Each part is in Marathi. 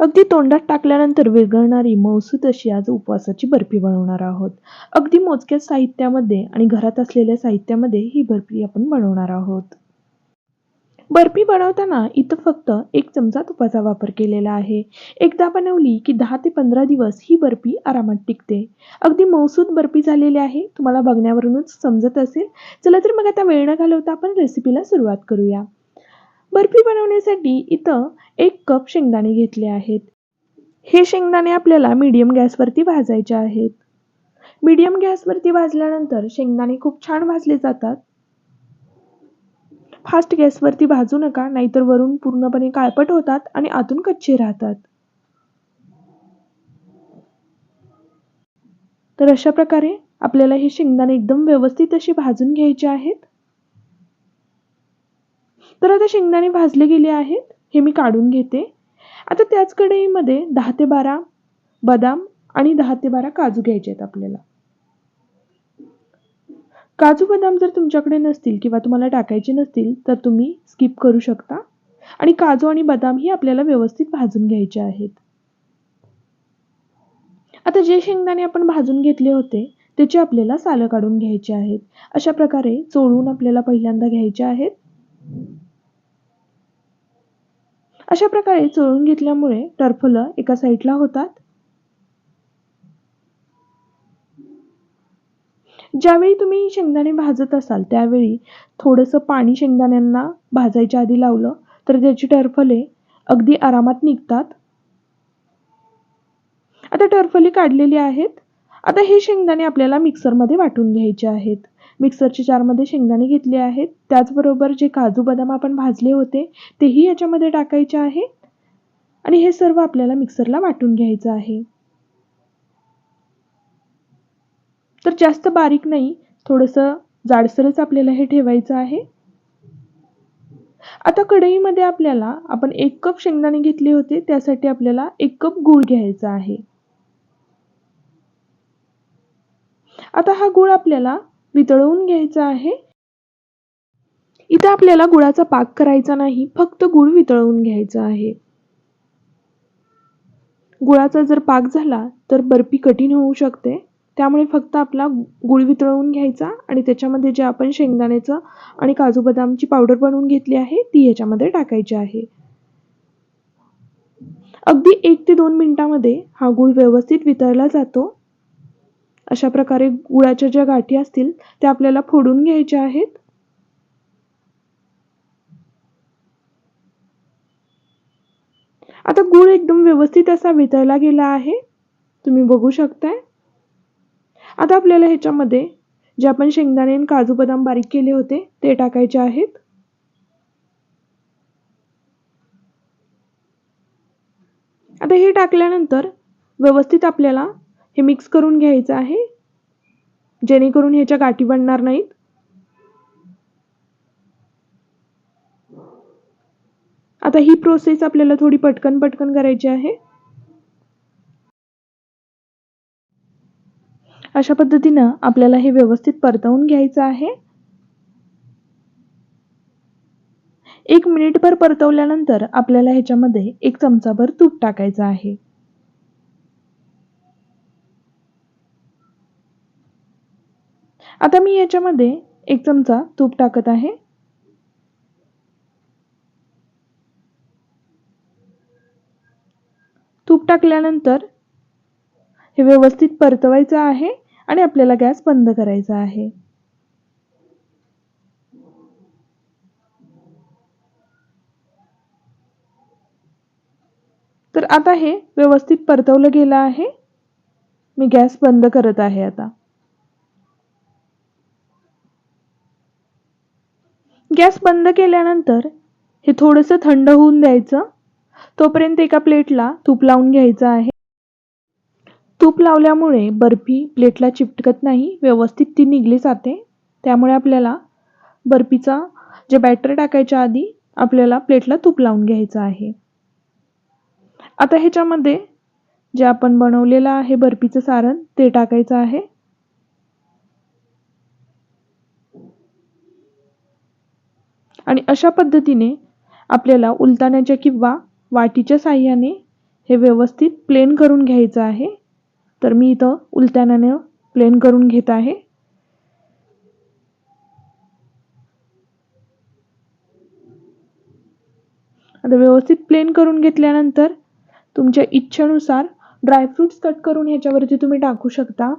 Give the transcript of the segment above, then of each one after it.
अगदी तोंडात टाकल्यानंतर विरघळणारी मौसूद अशी आज उपवासाची बर्फी बनवणार आहोत. अगदी मोजक्या साहित्यामध्ये आणि घरात असलेल्या साहित्यामध्ये ही बर्फी आपण बनवणार आहोत. बर्फी बनवताना इथं फक्त एक चमचा तुपाचा वापर केलेला आहे. एकदा बनवली की दहा ते पंधरा दिवस ही बर्फी आरामात टिकते. अगदी मौसूद बर्फी झालेली आहे. तुम्हाला बघण्यावरूनच समजत असेल. चला तर मग आता वेळ न घालवता आपण रेसिपीला सुरुवात करूया. बर्फी बनवण्यासाठी इथं एक कप शेंगदाणे घेतले आहेत. हे शेंगदाणे आपल्याला मीडियम गॅसवरती भाजायचे आहेत. मीडियम गॅसवरती भाजल्यानंतर शेंगदाणे खूप छान भाजले जातात. फास्ट गॅसवरती भाजू नका नाहीतर वरून पूर्णपणे काळपट होतात आणि आतून कच्चे राहतात. तर अशा प्रकारे आपल्याला हे शेंगदाणे एकदम व्यवस्थित असे भाजून घ्यायचे आहेत. तर आता शेंगदाणे भाजले गेले आहेत. हे मी काढून घेते. आता त्याच कढईमध्ये दहा ते बारा बदाम आणि दहा ते बारा काजू घ्यायचे आहेत आपल्याला. काजू बदाम जर तुमच्याकडे नसतील किंवा तुम्हाला टाकायचे नसतील तर तुम्ही स्किप करू शकता. आणि काजू आणि बदाम ही आपल्याला व्यवस्थित भाजून घ्यायचे आहेत. आता जे शेंगदाणे आपण भाजून घेतले होते त्याचे आपल्याला सालं काढून घ्यायचे आहेत. अशा प्रकारे चोळून आपल्याला पहिल्यांदा घ्यायचे आहेत. अशा प्रकारे चोळून घेतल्यामुळे टरफलं एका साईडला होतात. ज्यावेळी तुम्ही शेंगदाणे भाजत असाल त्यावेळी थोडंसं पाणी शेंगदाण्यांना भाजायच्या आधी लावलं तर त्याची टरफले अगदी आरामात निघतात. आता टरफली काढलेली आहेत. आता हे शेंगदाणे आपल्याला मिक्सरमध्ये वाटून घ्यायचे आहेत. मिक्सरच्या जारमध्ये शेंगदाणे घेतले आहेत. त्याचबरोबर जे काजू बदाम आपण भाजले होते तेही याच्यामध्ये टाकायचे आहे. आणि हे सर्व आपल्याला मिक्सरला वाटून घ्यायचं आहे. तर जास्त बारीक नाही थोडंसं जाडसरच आपल्याला हे ठेवायचं आहे. आता कढईमध्ये आपल्याला आपण एक कप शेंगदाणे घेतले होते त्यासाठी आपल्याला एक कप गूळ घ्यायचा आहे. आता हा गूळ आपल्याला वितळवून घ्यायचा आहे. इथं आपल्याला गुळाचा पाक करायचा नाही फक्त गुळ वितळवून घ्यायचा आहे. गुळाचा जर पाक झाला तर बर्फी कठीण होऊ शकते. त्यामुळे फक्त आपला गुळ वितळवून घ्यायचा आणि त्याच्यामध्ये जे आपण शेंगदाण्याचं आणि काजू बदामची पावडर बनवून घेतली आहे ती ह्याच्यामध्ये टाकायची आहे. अगदी एक ते दोन मिनिटामध्ये हा गुळ व्यवस्थित वितळला जातो. अशा प्रकारे गुळाच्या ज्या गाठी असतील त्या आपल्याला फोडून घ्यायच्या आहेत. आता गुळ एकदम व्यवस्थित असा वितळला गेला आहे. तुम्ही बघू शकताय. आता आपल्याला ह्याच्यामध्ये जे आपण शेंगदाणे आणि काजू बदाम बारीक केले होते ते टाकायचे आहेत. आता हे टाकल्यानंतर व्यवस्थित आपल्याला हे मिक्स करून घ्यायचं आहे. जेणेकरून ह्याच्या गाठी बनणार नाहीत. आता ही प्रोसेस आपल्याला थोडी पटकन पटकन करायची आहे. अशा पद्धतीनं आपल्याला हे व्यवस्थित परतवून घ्यायचं आहे. एक मिनिटभर परतवल्यानंतर आपल्याला ह्याच्यामध्ये एक चमचाभर तूप टाकायचं आहे. आता मी याच्यामध्ये एक चमचा तूप टाकत आहे. तूप टाकल्यानंतर हे व्यवस्थित परतवायचं आहे आणि आपल्याला गॅस बंद करायचा आहे. तर आता हे व्यवस्थित परतवलं गेलं आहे. मी गॅस बंद करत आहे आता. गॅस बंद केल्यानंतर हे थोडंसं थंड होऊन द्यायचं. तोपर्यंत एका प्लेटला तूप लावून घ्यायचं आहे. तूप लावल्यामुळे बर्फी प्लेटला चिपटकत नाही व्यवस्थित ती निघली जाते. त्यामुळे आपल्याला बर्फीचा जे बॅटर टाकायच्या आधी आपल्याला प्लेटला तूप लावून घ्यायचं आहे. आता ह्याच्यामध्ये जे आपण बनवलेलं आहे बर्फीचं सारण ते टाकायचं आहे. आणि अशा पद्धतीने आपल्याला उलताण्याच्या किंवा वाटीच्या साह्याने हे व्यवस्थित प्लेन करून घ्यायचं आहे. तर मी इथं उलट्यानाने प्लेन करून घेत आहे. आता व्यवस्थित प्लेन करून घेतल्यानंतर तुमच्या इच्छेनुसार ड्रायफ्रुट्स कट करून ह्याच्यावरती तुम्ही टाकू शकता.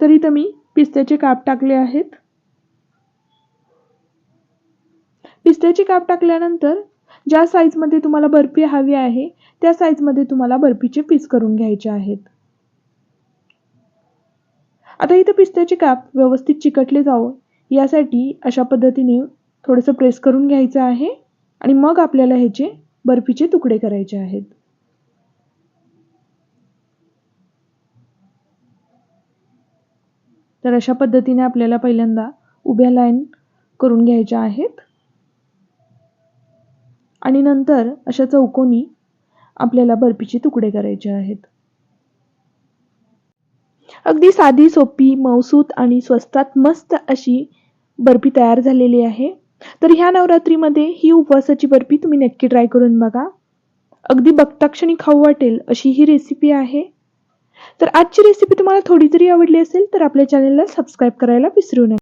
तर इथं मी पिस्त्याचे काप टाकले आहेत. पिस्त्याची काप टाकल्यानंतर ज्या साईजमध्ये तुम्हाला बर्फी हवी आहे त्या साईजमध्ये तुम्हाला बर्फीचे पीस करून घ्यायचे आहेत. आता इथं पिस्त्याचे काप व्यवस्थित चिकटले जावं. यासाठी अशा पद्धतीने थोडंसं प्रेस करून घ्यायचं आहे आणि मग आपल्याला ह्याचे बर्फीचे तुकडे करायचे आहेत. तर अशा पद्धतीने आपल्याला पहिल्यांदा उभ्या लाईन करून घ्यायच्या आहेत. आणि नंतर अशा चौकोनी आपल्याला बर्फीचे तुकडे करायचे आहेत. अगदी साधी सोपी मौसूत आणि स्वस्तात मस्त अशी बर्फी तयार झालेली आहे. तर ह्या नवरात्रीमध्ये ही उपवासाची बर्फी तुम्ही नक्की ट्राय करून बघा. अगदी बघताक्षणी खाऊ वाटेल अशी ही रेसिपी आहे. तर आजची रेसिपी तुम्हाला थोडी जरी आवडली असेल तर आपल्या चॅनलला सबस्क्राईब करायला विसरू नका.